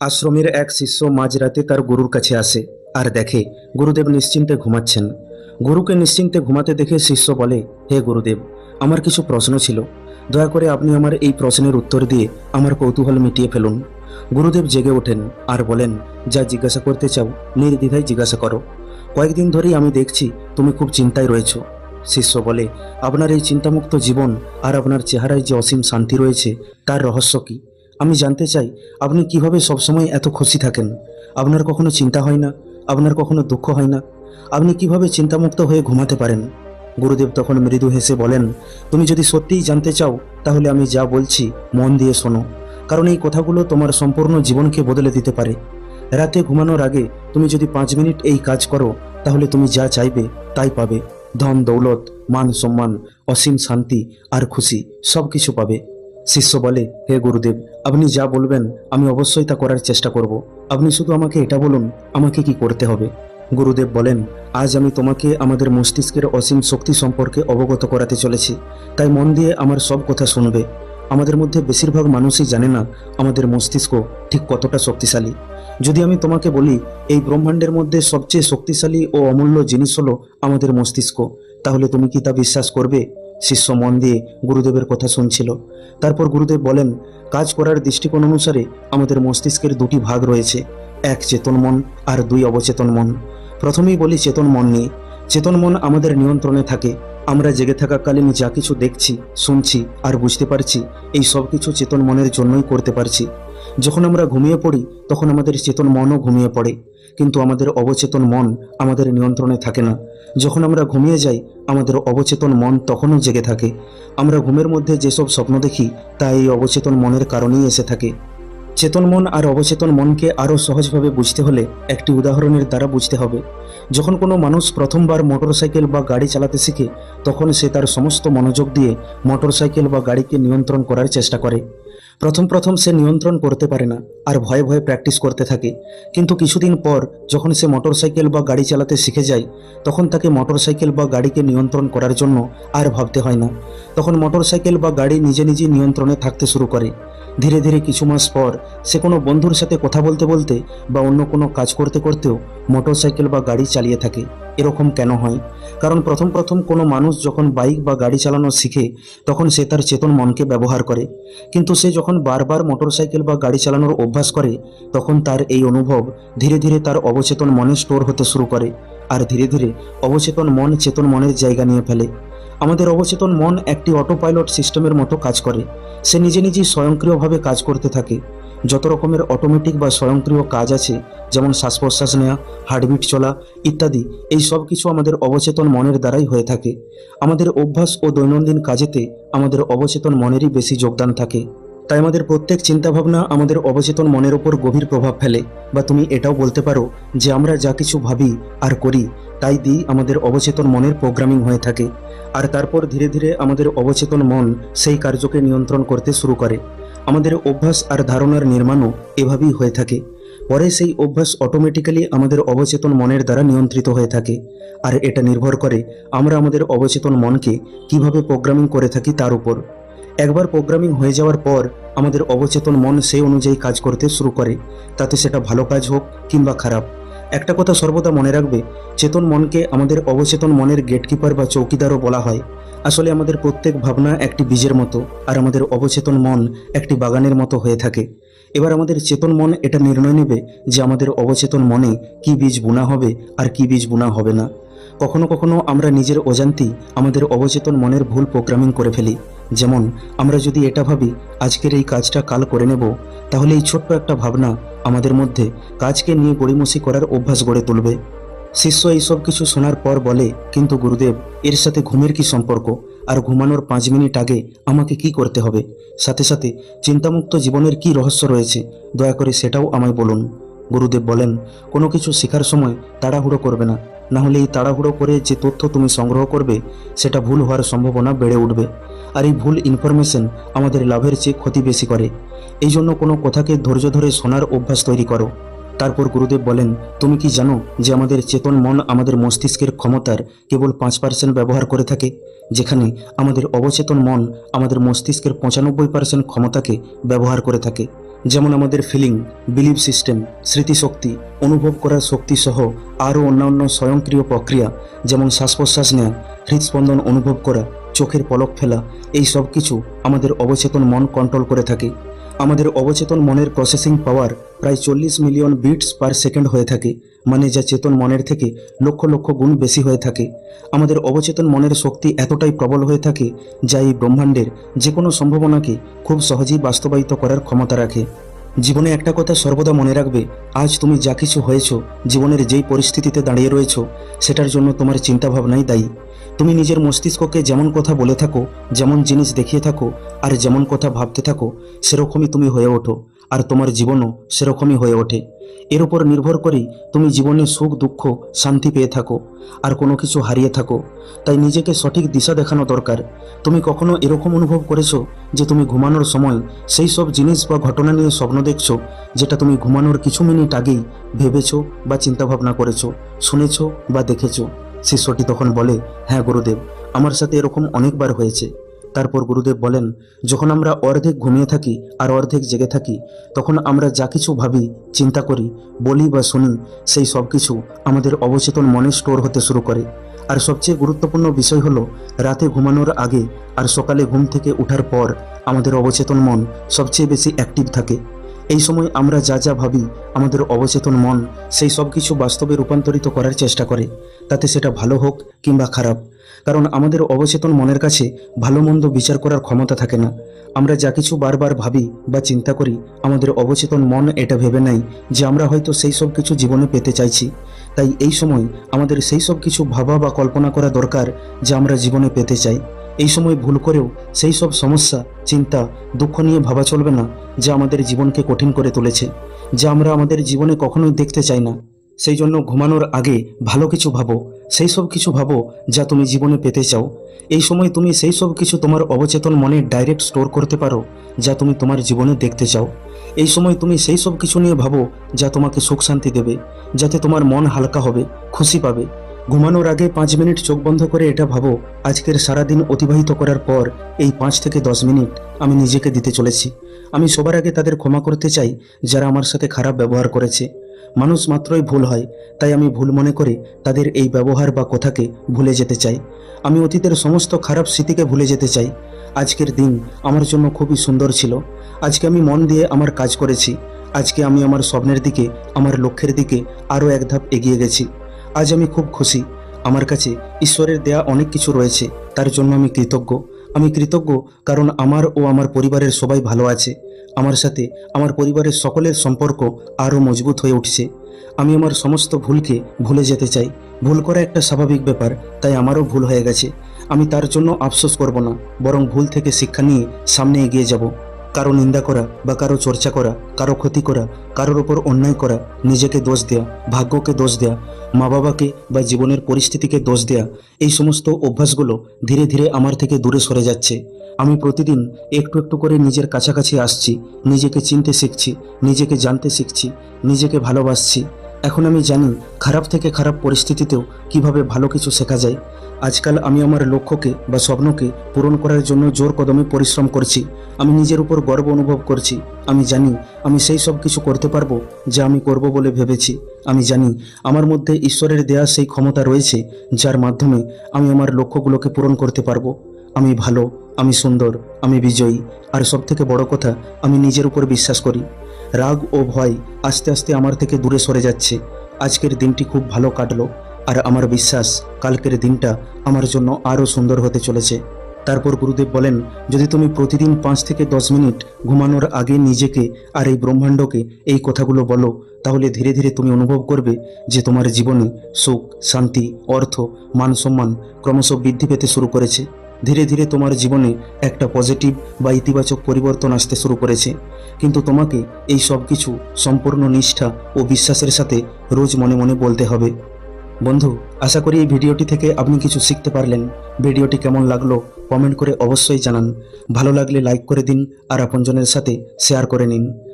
আশ্রমের এক শিষ্য মাঝরাতে তার গুরুর কাছে আসে আর দেখে, গুরুদেব নিশ্চিন্তে ঘুমাচ্ছেন। গুরুকে নিশ্চিন্তে ঘুমাতে দেখে শিষ্য বলে, হে গুরুদেব, আমার কিছু প্রশ্ন ছিল। দয়া করে আপনি আমার এই প্রশ্নের উত্তর দিয়ে আমার কৌতূহল মিটিয়ে ফেলুন। গুরুদেব জেগে ওঠেন আর বলেন, যা জিজ্ঞাসা করতে চাও, নির্দ্বিধায় জিজ্ঞাসা করো। কয়েকদিন ধরেই আমি দেখছি তুমি খুব চিন্তায় রয়েছ। শিষ্য বলে, আপনার এই চিন্তামুক্ত জীবন আর আপনার চেহারায় যে অসীম শান্তি রয়েছে, তার রহস্য কি? আমি জানতে চাই, আপনি কীভাবে সবসময় এত খুশি থাকেন? আপনার কখনো চিন্তা হয় না? আপনার কখনো দুঃখ হয় না? আপনি কীভাবে চিন্তামুক্ত হয়ে ঘুমাতে পারেন? গুরুদেব তখন মৃদু হেসে বলেন, তুমি যদি সত্যিই জানতে চাও, তাহলে আমি যা বলছি, মন দিয়ে শোনো। কারণ এই কথাগুলো তোমার সম্পূর্ণ জীবনকে বদলে দিতে পারে। রাতে ঘুমানোর আগে তুমি যদি পাঁচ মিনিট এই কাজ করো, তাহলে তুমি যা চাইবে, তাই পাবে। ধন, দৌলত মান সম্মান অসীম শান্তি আর খুশি সব কিছু পাবে। শিষ্য বলে, হে গুরুদেব, আপনি যা বলবেন, আমি অবশ্যই তা করার চেষ্টা করব। আপনি শুধু আমাকে এটা বলুন, আমাকে কি করতে হবে? গুরুদেব বলেন, আজ আমি তোমাকে আমাদের মস্তিষ্কের অসীম শক্তি সম্পর্কে অবগত করাতে চলেছি। তাই মন দিয়ে আমার সব কথা শুনবে। আমাদের মধ্যে বেশিরভাগ মানুষই জানে না আমাদের মস্তিষ্ক ঠিক কতটা শক্তিশালী। যদি আমি তোমাকে বলি, এই ব্রহ্মাণ্ডের মধ্যে সবচেয়ে শক্তিশালী ও অমূল্য জিনিস হলো আমাদের মস্তিষ্ক, তাহলে তুমি কি তা বিশ্বাস করবে? শিষ্য মন দিয়ে গুরুদেবের কথা শুনছিল। তারপর গুরুদেব বলেন, কাজ করার দৃষ্টিকোণ অনুসারে আমাদের মস্তিষ্কের দুটি ভাগ রয়েছে, এক চেতন মন আর দুই অবচেতন মন। প্রথমেই বলি চেতন মন নিয়ে। চেতন মন আমাদের নিয়ন্ত্রণে থাকে। আমরা জেগে থাকাকালীন যা কিছু দেখছি, শুনছি আর বুঝতে পারছি, এই সব কিছু চেতন মনের জন্যই করতে পারছি। যখন আমরা ঘুমিয়ে পড়ি, তখন আমাদের চেতন মনও ঘুমিয়ে পড়ে। কিন্তু আমাদের অবচেতন মন আমাদের নিয়ন্ত্রণে থাকে না। যখন আমরা ঘুমিয়ে যাই, আমাদের অবচেতন মন তখনও জেগে থাকে। আমরা ঘুমের মধ্যে যেসব স্বপ্ন দেখি, তা এই অবচেতন মনের কারণেই এসে থাকে। চেতন মন আর অবচেতন মনকে আরও সহজভাবে বুঝতে হলে একটি উদাহরণের দ্বারা বুঝতে হবে। যখন কোনো মানুষ প্রথমবার মোটরসাইকেল বা গাড়ি চালাতে শিখে, তখন সে তার সমস্ত মনোযোগ দিয়ে মোটরসাইকেল বা গাড়িকে নিয়ন্ত্রণ করার চেষ্টা করে। প্রথম প্রথম সে নিয়ন্ত্রণ করতে পারে না আর ভয়ে ভয়ে প্র্যাকটিস করতে থাকে। কিন্তু কিছুদিন পর যখন সে মোটরসাইকেল বা গাড়ি চালাতে শিখে যায়, তখন তাকে মোটরসাইকেল বা গাড়িকে নিয়ন্ত্রণ করার জন্য আর ভাবতে হয় না। তখন মোটরসাইকেল বা গাড়ি নিজে নিজে নিয়ন্ত্রণে থাকতে শুরু করে। ধীরে ধীরে কিছু মাস পর সে কোনো বন্ধুর সাথে কথা বলতে বলতে বা অন্য কোনো কাজ করতে করতেও মোটরসাইকেল বা গাড়ি চালিয়ে থাকে। এরকম কেন হয়? কারণ প্রথম প্রথম কোনো মানুষ যখন বাইক বা গাড়ি চালানো শিখে, তখন সে তার চেতন মনকে ব্যবহার করে। কিন্তু সে যখন বারবার মোটরসাইকেল বা গাড়ি চালানোর অভ্যাস করে, তখন তার এই অনুভব ধীরে ধীরে তার অবচেতন মনে স্টোর হতে শুরু করে, আর ধীরে ধীরে অবচেতন মন চেতন মনের জায়গা নিয়ে ফেলে। আমাদের অবচেতন মন একটি অটো পাইলট সিস্টেমের মতো কাজ করে। সে নিজে নিজেই স্বয়ংক্রিয়ভাবে কাজ করতে থাকে। যত রকমের অটোমেটিক বা স্বয়ংক্রিয় কাজ আছে, যেমন শ্বাস প্রশ্বাস নেওয়া হার্টবিট চলা ইত্যাদি, এই সব কিছু আমাদের অবচেতন মনের দ্বারাই হয়ে থাকে। আমাদের অভ্যাস ও দৈনন্দিন কাজেতে আমাদের অবচেতন মনেরই বেশি যোগদান থাকে। তাই আমাদের প্রত্যেক চিন্তাভাবনা আমাদের অবচেতন মনের ওপর গভীর প্রভাব ফেলে। বা তুমি এটাও বলতে পারো যে আমরা যা কিছু ভাবি আর করি, তাই দিয়ে আমাদের অবচেতন মনের প্রোগ্রামিং হয়ে থাকে। আর তারপর ধীরে ধীরে আমাদের অবচেতন মন সেই কার্যকে নিয়ন্ত্রণ করতে শুরু করে। আমাদের অভ্যাস আর ধারণার নির্মাণও এভাবেই হয়ে থাকে। পরে সেই অভ্যাস অটোমেটিক্যালি আমাদের অবচেতন মনের দ্বারা নিয়ন্ত্রিত হয়ে থাকে। আর এটা নির্ভর করে আমরা আমাদের অবচেতন মনকে কীভাবে প্রোগ্রামিং করে থাকি তার উপর। একবার প্রোগ্রামিং হয়ে যাওয়ার পর আমাদের অবচেতন মন সেই অনুযায়ী কাজ করতে শুরু করে। তাতে সেটা ভালো কাজ হোক কিংবা খারাপ। একটা কথা সর্বদা মনে রাখবে, চেতন মনকে আমাদের অবচেতন মনের গেটকিপার বা চৌকিদারও বলা হয়। আসলে আমাদের প্রত্যেক ভাবনা একটি বীজের মতো, আর আমাদের অবচেতন মন একটি বাগানের মতো হয়ে থাকে। এবার আমাদের চেতন মন এটা নির্ণয় নেবে যে আমাদের অবচেতন মনে কি বীজ বোনা হবে আর কি বীজ বোনা হবে না। কখনো কখনো আমরা নিজের অজান্তেই আমাদের অবচেতন মনের ভুল প্রোগ্রামিং করে ফেলি। যেমন, আমরা যদি এটা ভাবি, আজকের এই কাজটা কাল করে নেব, তাহলে এই ছোট্ট একটা ভাবনা আমাদের মধ্যে কাজকে নিয়ে গড়িমসি করার অভ্যাস গড়ে তুলবে। শিষ্য এইসব কিছু শোনার পর বলে, কিন্তু গুরুদেব, এর সাথে ঘুমের কি সম্পর্ক? আর ঘুমানোর পাঁচ মিনিট আগে আমাকে কি করতে হবে? সাথে সাথে চিন্তামুক্ত জীবনের কি রহস্য রয়েছে? দয়া করে সেটাও আমায় বলুন। গুরুদেব বলেন, কোনো কিছু শেখার সময় তাড়াহুড়ো করবে না। না হলে এই তাড়াহুড়ো করে যে তথ্য তুমি সংগ্রহ করবে, সেটা ভুল হওয়ার সম্ভাবনা বেড়ে উঠবে। আর এই ভুল ইনফরমেশন আমাদের লাভের চেয়ে ক্ষতি বেশি করে। এই জন্য কোনো কথাকে ধৈর্য ধরে শোনার অভ্যাস তৈরি করো। তারপর গুরুদেব বলেন, তুমি কি জানো যে আমাদের চেতন মন আমাদের মস্তিষ্কের ক্ষমতার কেবল পাঁচ পার্সেন্ট ব্যবহার করে থাকে? যেখানে আমাদের অবচেতন মন আমাদের মস্তিষ্কের পঁচানব্বই পার্সেন্ট ক্ষমতাকে ব্যবহার করে থাকে। যেমন আমাদের ফিলিং বিলিভ সিস্টেম স্মৃতিশক্তি, অনুভব করার শক্তি সহ আরও অন্যান্য স্বয়ংক্রিয় প্রক্রিয়া, যেমন শ্বাস প্রশ্বাস নেওয়া হৃদস্পন্দন অনুভব করা চোখের পলক ফেলা, এই সব কিছু আমাদের অবচেতন মন কন্ট্রোল করে থাকে। আমাদের অবচেতন মনের প্রসেসিং পাওয়ার প্রায় চল্লিশ মিলিয়ন বিটস পার সেকেন্ড হয়ে থাকে মানে যা চেতন মনের থেকে লক্ষ লক্ষ গুণ বেশি হয়ে থাকে। আমাদের অবচেতন মনের শক্তি এতটাই প্রবল হয়ে থাকে, যা এই ব্রহ্মাণ্ডের যে কোনো সম্ভাবনাকে খুব সহজেই বাস্তবায়িত করার ক্ষমতা রাখে। জীবনে একটা কথা সর্বদা মনে রাখবে, আজ তুমি যা কিছু হয়েছ, জীবনের যেই পরিস্থিতিতে দাঁড়িয়ে রয়েছ, সেটার জন্য তোমার চিন্তাভাবনাই দায়ী। তুমি নিজের মস্তিষ্ককে যেমন কথা বলে থাকো, যেমন জিনিস দেখিয়ে থাকো, আর যেমন কথা ভাবতে থাকো, সেরকমই তুমি হয়ে ওঠো। আর তোমার জীবনও সেরকমই হয়ে ওঠে। এর উপর নির্ভর করেই তুমি জীবনে সুখ, দুঃখ, শান্তি পেয়ে থাকো, আর কোনো কিছু হারিয়ে থাকো। তাই নিজেকে সঠিক দিশা দেখানো দরকার। তুমি কখনো এরকম অনুভব করেছ যে তুমি ঘুমানোর সময় সেই সব জিনিস বা ঘটনা নিয়ে স্বপ্ন দেখছ, যেটা তুমি ঘুমানোর কিছু মিনিট আগেই ভেবেছো বা চিন্তাভাবনা করেছ, শুনেছো বা দেখেছ? শিষ্যটি তখন বলে হ্যাঁ গুরুদেব, আমার সাথে এরকম অনেকবার হয়েছে। তারপর গুরুদেব বলেন, যখন আমরা অর্ধেক ঘুমিয়ে থাকি আর অর্ধেক জেগে থাকি, তখন আমরা যা কিছু ভাবি, চিন্তা করি, বলি বা শুনি, সেই সব কিছু আমাদের অবচেতন মনে স্টোর হতে শুরু করে। আর সবচেয়ে গুরুত্বপূর্ণ বিষয় হলো, রাতে ঘুমানোর আগে আর সকালে ঘুম থেকে ওঠার পর আমাদের অবচেতন মন সবচেয়ে বেশি অ্যাক্টিভ থাকে। এই সময় আমরা যা যা ভাবি, আমাদের অবচেতন মন সেই সব কিছু বাস্তবে রূপান্তরিত করার চেষ্টা করে। তাতে সেটা ভালো হোক কিংবা খারাপ। কারণ আমাদের অবচেতন মনের কাছে ভালো মন্দ বিচার করার ক্ষমতা থাকে না। আমরা যা কিছু বারবার ভাবি বা চিন্তা করি, আমাদের অবচেতন মন এটা ভেবে নেয় যে আমরা হয়তো সেই সব কিছু জীবনে পেতে চাইছি। তাই এই সময় আমাদের সেই সব কিছু ভাবা বা কল্পনা করা দরকার যা আমরা জীবনে পেতে চাই। এই সময় ভুল করেও সেই সব সমস্যা, চিন্তা, দুঃখ নিয়ে ভাবা চলবে না যা আমাদের জীবনকে কঠিন করে তুলেছে, যা আমরা আমাদের জীবনে কখনোই দেখতে চাই না। সেই জন্য ঘুমানোর আগে ভালো কিছু ভাবো, সেই সব কিছু ভাবো যা তুমি জীবনে পেতে চাও। এই সময় তুমি সেই সব কিছু তোমার অবচেতন মনে ডাইরেক্ট স্টোর করতে পারো যা তুমি তোমার জীবনে দেখতে চাও। এই সময় তুমি সেই সব কিছু নিয়ে ভাবো যা তোমাকে সুখ শান্তি দেবে, যাতে তোমার মন হালকা হবে, খুশি পাবে। ঘুমানোর আগে পাঁচ মিনিট চোখ বন্ধ করে এটা ভাবো, আজকের সারাদিন অতিবাহিত করার পর এই পাঁচ থেকে দশ মিনিট আমি নিজেকে দিতে চলেছি। আমি সবার আগে তাদের ক্ষমা করতে চাই যারা আমার সাথে খারাপ ব্যবহার করেছে। মানুষ মাত্রই ভুল হয়, তাই আমি ভুল মনে করে তাদের এই ব্যবহার বা কথাকে ভুলে যেতে চাই। আমি অতীতের সমস্ত খারাপ স্মৃতিকে ভুলে যেতে চাই। আজকের দিন আমার জন্য খুবই সুন্দর ছিল। আজকে আমি মন দিয়ে আমার কাজ করেছি। আজকে আমি আমার স্বপ্নের দিকে, আমার লক্ষ্যের দিকে আরও এক ধাপ এগিয়ে গেছি। আজ আমি খুব খুশি। আমার কাছে ঈশ্বরের দেয়া অনেক কিছু রয়েছে, তার জন্য আমি কৃতজ্ঞ। আমি কৃতজ্ঞ কারণ আমার ও আমার পরিবারের সবাই ভালো আছে। আমার সাথে আমার পরিবারের সকলের সম্পর্ক আরও মজবুত হয়ে উঠছে। আমি আমার সমস্ত ভুলকে ভুলে যেতে চাই। ভুল করা একটা স্বাভাবিক ব্যাপার, তাই আমারও ভুল হয়ে গেছে। আমি তার জন্য আফসোস করব না, বরং ভুল থেকে শিক্ষা নিয়ে সামনে এগিয়ে যাব। কারও নিন্দা করা বা কারও চর্চা করা, কারও ক্ষতি করা, কারোর ওপর অন্যায় করা, নিজেকে দোষ দেয়া, ভাগ্যকে দোষ দেয়া মা বাবাকে বা জীবনের পরিস্থিতিকে দোষ দেয়া, এই সমস্ত অভ্যাসগুলো ধীরে ধীরে আমার থেকে দূরে সরে যাচ্ছে। আমি প্রতিদিন একটু একটু করে নিজের কাছাকাছি আসছি, নিজেকে চিনতে শিখছি, নিজেকে জানতে শিখছি, নিজেকে ভালোবাসছি। এখন আমি জানি খারাপ থেকে খারাপ পরিস্থিতিতেও কীভাবে ভালো কিছু শেখা যায়। আজকাল আমি আমার লক্ষ্যকে বা স্বপ্নকে পূরণ করার জন্য জোর কদমে পরিশ্রম করছি। আমি নিজের উপর গর্ব অনুভব করছি। আমি জানি আমি সেই সব কিছু করতে পারব যা আমি করব বলে ভেবেছি। আমি জানি আমার মধ্যে ঈশ্বরের দেয়া সেই ক্ষমতা রয়েছে যার মাধ্যমে আমি আমার লক্ষ্যগুলোকে পূরণ করতে পারব। আমি ভালো, আমি সুন্দর, আমি বিজয়ী, আর সব থেকে বড় কথা আমি নিজের উপর বিশ্বাস করি। রাগ ও ভয় আস্তে আস্তে আমার থেকে দূরে সরে যাচ্ছে। আজকের দিনটি খুব ভালো কাটলো, আর আমার বিশ্বাস কালকের দিনটা আমার জন্য আরও সুন্দর হতে চলেছে। তারপর গুরুদেব বলেন, যদি তুমি প্রতিদিন পাঁচ থেকে দশ মিনিট ঘুমানোর আগে নিজেকে আর এই ব্রহ্মাণ্ডকে এই কথাগুলো বলো, তাহলে ধীরে ধীরে তুমি অনুভব করবে যে তোমার জীবনে সুখ, শান্তি, অর্থ, মান সম্মান ক্রমশ বৃদ্ধি পেতে শুরু করেছে। ধীরে ধীরে তোমার জীবনে একটা পজিটিভ বা ইতিবাচক পরিবর্তন আসতে শুরু করেছে। কিন্তু তোমাকে এই সব কিছু সম্পূর্ণ নিষ্ঠা ও বিশ্বাসের সাথে রোজ মনে মনে বলতে হবে। বন্ধু, আশা করি এই ভিডিওটি থেকে আপনি কিছু শিখতে পারলেন। ভিডিওটি কেমন লাগল কমেন্ট করে অবশ্যই জানান। ভালো লাগলে লাইক করে দিন আর আপনজনের সাথে শেয়ার করে নিন।